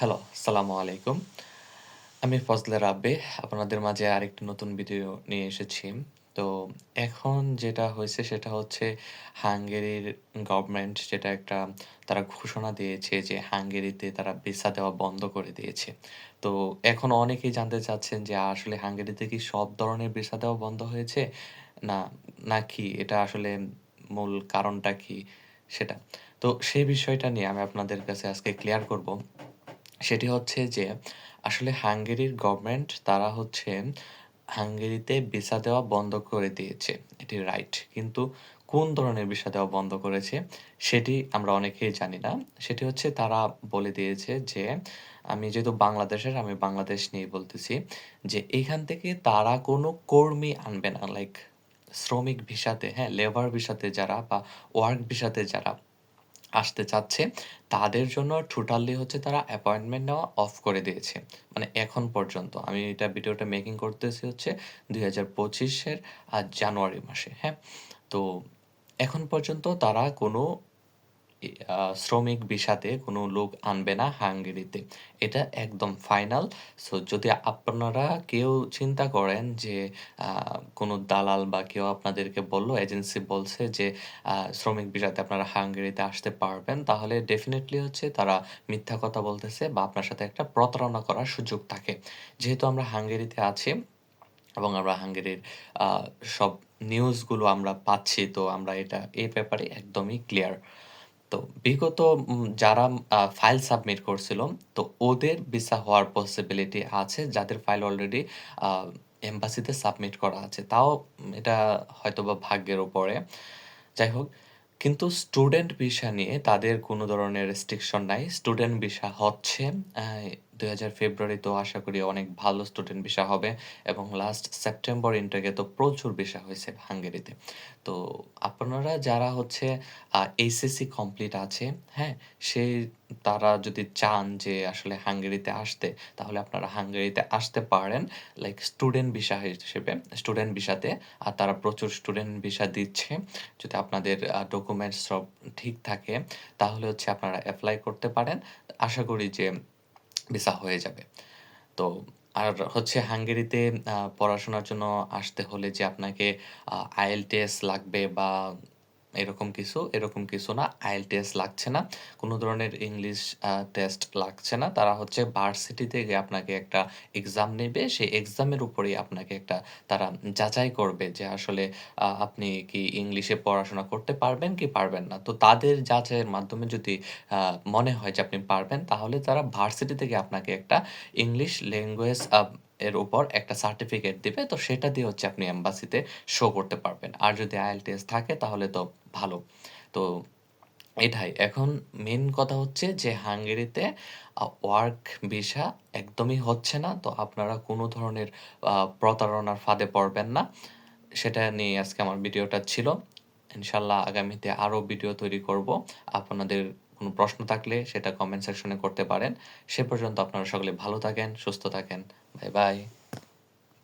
Hello, আসসালামু আলাইকুম। আমি ফজলে রাব্বে আপনাদের মাঝে আরেকটি নতুন ভিডিও নিয়ে এসেছি। তো এখন যেটা হয়েছে সেটা হচ্ছে হাঙ্গেরির গভর্নমেন্ট যেটা একটা তারা ঘোষণা দিয়েছে যে হাঙ্গেরিতে তারা ভিসা দেওয়া বন্ধ করে দিয়েছে। তো এখন অনেকেই জানতে চাচ্ছেন যে আসলে হাঙ্গেরিতে কি সব ধরনের ভিসা দেওয়া বন্ধ হয়েছে? না নাকি এটা আসলে মূল কারণটা কি সেটা। তো সেই বিষয়টা নিয়ে আমি আপনাদের কাছে আজকে ক্লিয়ার করব। সেটি হচ্ছে যে আসলে হাঙ্গেরির গভর্নমেন্ট তারা হচ্ছে হাঙ্গেরিতে ভিসা দেওয়া বন্ধ করে দিয়েছে। এটি রাইট। কিন্তু কোন ধরনের ভিসা দেওয়া বন্ধ করেছে সেটি আমরা অনেকেই জানি না। সেটি হচ্ছে তারা বলে দিয়েছে যে আমি যেহেতু বাংলাদেশের আমি বাংলাদেশ নিয়েই বলতেছি যে এখান থেকে তারা কোনো কর্মী আনবে না। লাইক শ্রমিক ভিসাতে হ্যাঁ, লেবার ভিসাতে যারা বা ওয়ার্ক ভিসাতে যারা আসতে চাচ্ছে তাদের জন্য টোটালি হচ্ছে তারা অ্যাপয়েন্টমেন্ট নেওয়া অফ করে দিয়েছে। মানে এখন পর্যন্ত আমি এটা ভিডিওটা মেকিং করতেছি হচ্ছে দুই হাজার পঁচিশের জানুয়ারি মাসে, হ্যাঁ? তো এখন পর্যন্ত তারা কোনো শ্রমিক ভিসাতে কোনো লোক আনবে না হাঙ্গেরিতে। এটা একদম ফাইনাল। সো যদি আপনারা কেউ চিন্তা করেন যে কোনো দালাল বা কেউ আপনাদেরকে বলল, এজেন্সি বলছে যে শ্রমিক ভিসাতে আপনারা হাঙ্গেরিতে আসতে পারবেন, তাহলে ডেফিনিটলি হচ্ছে তারা মিথ্যা কথা বলতেছে বা আপনার সাথে একটা প্রতারণা করার সুযোগ থাকে। যেহেতু আমরা হাঙ্গেরিতে আছি এবং আমরা হাঙ্গেরির সব নিউজগুলো আমরা পাচ্ছি, তো আমরা এটা এ ব্যাপারে একদমই ক্লিয়ার। তো বিগত যারা ফাইল সাবমিট করছিল, তো ওদের ভিসা হওয়ার পসিবিলিটি আছে যাদের ফাইল অলরেডি এম্বাসিতে সাবমিট করা আছে। তাও এটা হয়তোবা ভাগ্যের উপরে। যাই হোক, কিন্তু স্টুডেন্ট ভিসা নিয়ে তাদের কোনো ধরনের রেস্ট্রিকশন নাই। স্টুডেন্ট ভিসা হচ্ছে আ ২০০০ ফেব্রুয়ারিতেও আশা করি অনেক ভালো স্টুডেন্ট ভিসা হবে এবং লাস্ট সেপ্টেম্বর ইনটেকে তো প্রচুর ভিসা হয়েছে হাঙ্গেরিতে। তো আপনারা যারা হচ্ছে এইচএসসি কমপ্লিট আছে, হ্যাঁ? সেই তারা যদি চান যে আসলে হাঙ্গেরিতে আসতে, তাহলে আপনারা হাঙ্গেরিতে আসতে পারেন। লাইক স্টুডেন্ট ভিসা হিসেবে, স্টুডেন্ট ভিসাতে। আর তারা প্রচুর স্টুডেন্ট ভিসা দিচ্ছে। যদি আপনাদের ডকুমেন্টস সব ঠিক থাকে, তাহলে হচ্ছে আপনারা অ্যাপ্লাই করতে পারেন। আশা করি যে ভিসা হয়ে যাবে। তো আর হচ্ছে হাঙ্গেরিতে পড়াশোনার জন্য আসতে হলে যে আপনাকে আইএলটিএস লাগবে বা এরকম কিছু, এরকম কিছু না। আইল টেস্ট লাগছে না। কোনো ধরনের ইংলিশ টেস্ট লাগছে না। তারা হচ্ছে ভার্সিটি থেকে আপনাকে একটা এক্সাম নেবে। সেই এক্সামের উপরেই আপনাকে একটা তারা যাচাই করবে যে আসলে আপনি কি ইংলিশে পড়াশোনা করতে পারবেন কি পারবেন না। তো তাদের যাচাইয়ের মাধ্যমে যদি মনে হয় যে আপনি পারবেন, তাহলে তারা ভার্সিটি থেকে আপনাকে একটা ইংলিশ ল্যাঙ্গুয়েজ এর উপর একটা সার্টিফিকেট দিবে। তো সেটা দিয়ে হচ্ছে আপনি এম্বাসিতে শো করতে পারবেন। আর যদি IELTS থাকে তাহলে তো ভালো। তো এটাই। এখন মেন কথা হচ্ছে যে হাঙ্গেরিতে ওয়ার্ক ভিসা একদমই হচ্ছে না। তো আপনারা কোনো ধরনের প্রতারণার ফাঁদে পড়বেন না। সেটা নিয়ে আজকে আমার ভিডিওটা ছিল। ইনশাল্লাহ আগামীতে আরও ভিডিও তৈরি করব। আপনাদের কোনো প্রশ্ন থাকলে সেটা কমেন্ট সেকশনে করতে পারেন। সে পর্যন্ত আপনারা সকলে ভালো থাকেন, সুস্থ থাকেন। 拜拜。